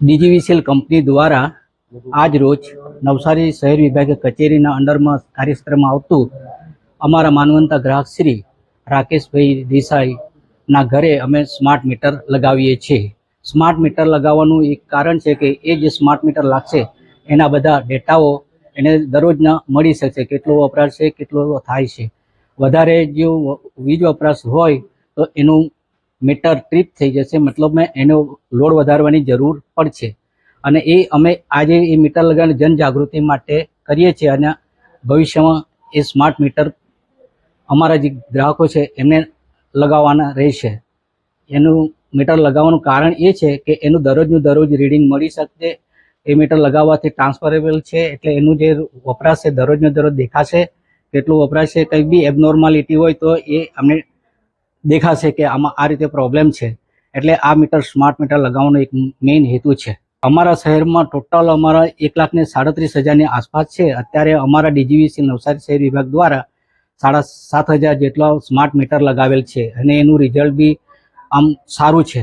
DGVCL company દ્વારા આજ રોજ નવસારી શહેર વિભાગ કચેરીના અંડરમાં કાર્યક્ષેત્રમાં આવતું અમારા માનવંતા ગ્રાહક શ્રી રાકેશભાઈ દેસાઈના ઘરે અમે સ્માર્ટ મીટર લગાવીએ છીએ. સ્માર્ટ મીટર લગાવવાનું એક કારણ છે કે એ જે સ્માર્ટ મીટર લાગશે, એના બધા ડેટાઓ એને દરરોજના મળી શકશે, કેટલો વપરાશ છે, કેટલો થાય છે. વધારે જો વીજ વપરાશ હોય તો એનું મીટર ટ્રીપ થઈ જશે, મતલબ મેં એનો લોડ વધારવાની જરૂર પડશે. અને એ અમે આજે એ મીટર લગાવીને જનજાગૃતિ માટે કરીએ છીએ અને ભવિષ્યમાં એ સ્માર્ટ મીટર અમારા જે ગ્રાહકો છે એમને લગાવવાના રહેશે. એનું મીટર લગાવવાનું કારણ એ છે કે એનું દરરોજનું દરરોજ રીડિંગ મળી શકશે. એ મીટર લગાવવાથી ટ્રાન્સફરેબલ છે, એટલે એનું જે વપરાશ છે, દરરોજનો દરરોજ દેખાશે કેટલું વપરાશ કંઈ બી એબનોર્માલિટી હોય તો એ અમને દેખાશે કે આમાં આ રીતે પ્રોબ્લેમ છે. એટલે આ મીટર સ્માર્ટ મીટર લગાવવાનો એક મેઇન હેતુ છે. અમારા શહેરમાં ટોટલ અમારા એક લાખ ને સાડત્રીસ હજારની આસપાસ છે. અત્યારે અમારા ડીજીવીસી નવસારી શહેર વિભાગ દ્વારા સાડા સાત હજાર જેટલા સ્માર્ટ મીટર લગાવેલ છે. અને એનું રિઝલ્ટ બી આમ સારું છે.